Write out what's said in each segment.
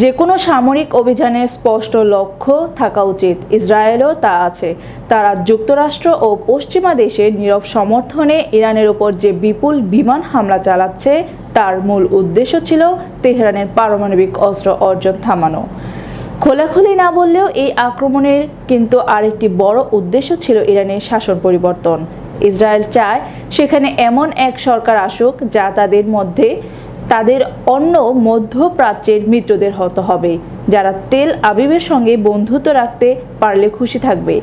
যে কোনো সামরিক অভিযানের স্পষ্ট লক্ষ্য থাকা উচিত। ইসরায়েলও তা আছে। তারা যুক্তরাষ্ট্র ও পশ্চিমা দেশের নীরব সমর্থনে ইরানের ওপর যে বিপুল বিমান হামলা চালাচ্ছে, তার মূল উদ্দেশ্য ছিল তেহরানের পারমাণবিক অস্ত্র অর্জন থামানো। খোলাখুলি না বললেও এই আক্রমণের কিন্তু আরেকটি বড় উদ্দেশ্য ছিল ইরানের শাসন পরিবর্তন। ইসরায়েল চায় সেখানে এমন এক সরকার আসুক যা তাদের মধ্যে তাদের অন্য মধ্যপ্রাচ্যের মিত্রদের হত হবে, যারা তেল আবিবের সঙ্গে বন্ধুত্ব রাখতে পারলে খুশি থাকবে।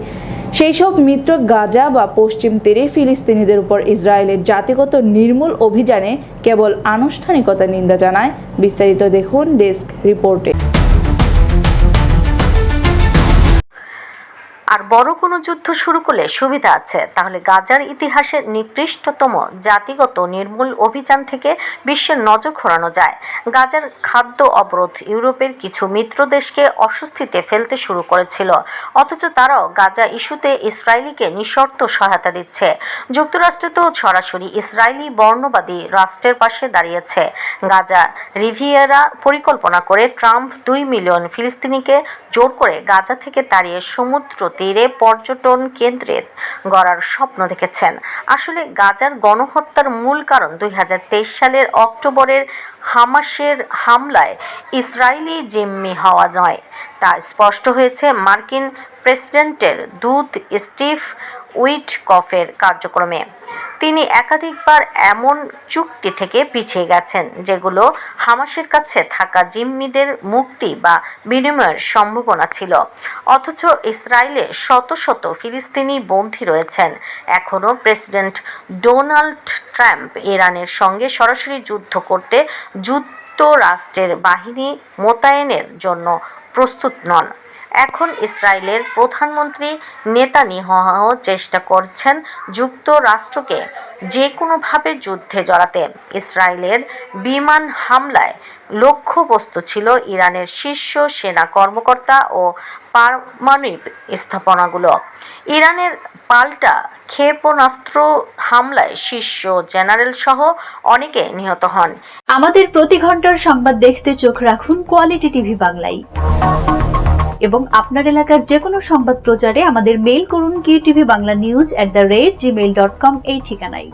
সেই সব মিত্র গাজা বা পশ্চিম তীরে ফিলিস্তিনিদের উপর ইসরায়েলের জাতিগত নির্মূল অভিযানে কেবল আনুষ্ঠানিকতা নিন্দা জানায়। বিস্তারিত দেখুন ডেস্ক রিপোর্টে। আর বড় কোনো যুদ্ধ শুরু করলে সুবিধা আছে। তাহলে গাজার ইতিহাসের নিকৃষ্টতম জাতিগত নির্মূল অভিযান থেকে বিশ্বের নজর ঘোরানো যায়। গাজার খাদ্য অবরোধ ইউরোপের কিছু মিত্র দেশকে অস্বস্তিতে ফেলতে শুরু করেছিল। অথচ তারাও গাজা ইস্যুতে ইসরায়েলিকে নিঃশর্ত সহায়তা দিচ্ছে। যুক্তরাষ্ট্রে তো সরাসরি ইসরায়েলি বর্ণবাদী রাষ্ট্রের পাশে দাঁড়িয়েছে। গাজা রিভিয়েরা পরিকল্পনা করে ট্রাম্প দুই মিলিয়ন ফিলিস্তিনিকে জোর করে গাজা থেকে তাড়িয়ে সমুদ্র তীরে পর্যটন কেন্দ্রে গড়ার স্বপ্ন দেখেছেন। আসলে গাজার গণহত্যার মূল কারণ দুই হাজার তেইশ সালের অক্টোবরের হামাসের হামলায় ইসরায়েলি জিম্মি হওয়া নয়। তা স্পষ্ট হয়েছে মার্কিন প্রেসিডেন্টের দূত স্টিভ উইটকফের কার্যক্রমে। তিনি একাধিকবার এমন চুক্তি থেকে পিছিয়ে গেছেন, যেগুলো হামাসের কাছে থাকা জিম্মিদের মুক্তি বা বিনিময়ের সম্ভাবনা ছিল। অথচ ইসরায়েলে শত শত ফিলিস্তিনি বন্দী রয়েছেন। এখনও প্রেসিডেন্ট ডোনাল্ড ট্রাম্প ইরানের সঙ্গে সরাসরি যুদ্ধ করতে যুক্তরাষ্ট্রের বাহিনী মোতায়েনের জন্য প্রস্তুত নন। এখন ইসরায়েলের প্রধানমন্ত্রী নেতানিয়াহু চেষ্টা করছেন যুক্তরাষ্ট্রকে যে কোনোভাবে যুদ্ধে জড়াতে। ইসরায়েলের বিমান হামলায় লক্ষ্যবস্তু ছিল ইরানের শীর্ষ সেনা কর্মকর্তা ও পারমাণবিক স্থাপনাগুলো। ইরানের পাল্টা ক্ষেপণাস্ত্র হামলায় শীর্ষ জেনারেল সহ অনেকে নিহত হন। আমাদের প্রতি ঘণ্টার সংবাদ দেখতে চোখ রাখুন কোয়ালিটি টিভি বাংলায়। এবং আপনার এলাকার যে কোনো সংবাদ প্রচারে আমাদের মেইল করুন কি TV Bangla news at the rate Gmail dot com এই ঠিকানায়।